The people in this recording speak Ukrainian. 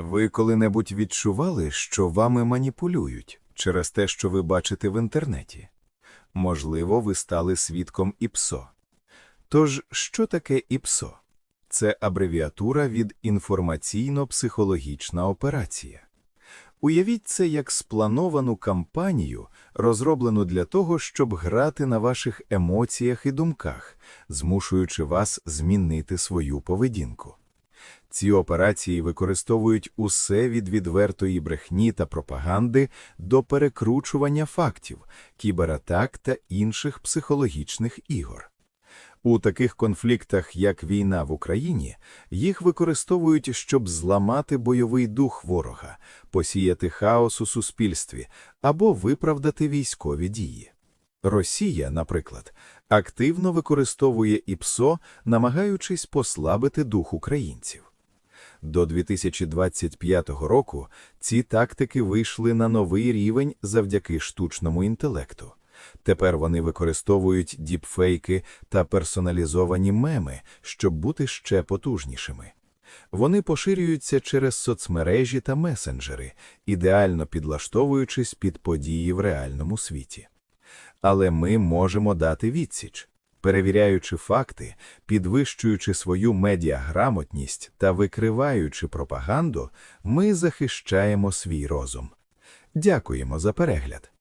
Ви коли-небудь відчували, що вами маніпулюють через те, що ви бачите в інтернеті? Можливо, ви стали свідком ІПСО. Тож, що таке ІПСО? Це абревіатура від інформаційно-психологічна операція. Уявіть це як сплановану кампанію, розроблену для того, щоб грати на ваших емоціях і думках, змушуючи вас змінити свою поведінку. Ці операції використовують усе від відвертої брехні та пропаганди до перекручування фактів, кібератак та інших психологічних ігор. У таких конфліктах, як війна в Україні, їх використовують, щоб зламати бойовий дух ворога, посіяти хаос у суспільстві або виправдати військові дії. Росія, наприклад, активно використовує ІПСО, намагаючись послабити дух українців. До 2025 року ці тактики вийшли на новий рівень завдяки штучному інтелекту. Тепер вони використовують діпфейки та персоналізовані меми, щоб бути ще потужнішими. Вони поширюються через соцмережі та месенджери, ідеально підлаштовуючись під події в реальному світі. Але ми можемо дати відсіч. Перевіряючи факти, підвищуючи свою медіаграмотність та викриваючи пропаганду, ми захищаємо свій розум. Дякуємо за перегляд.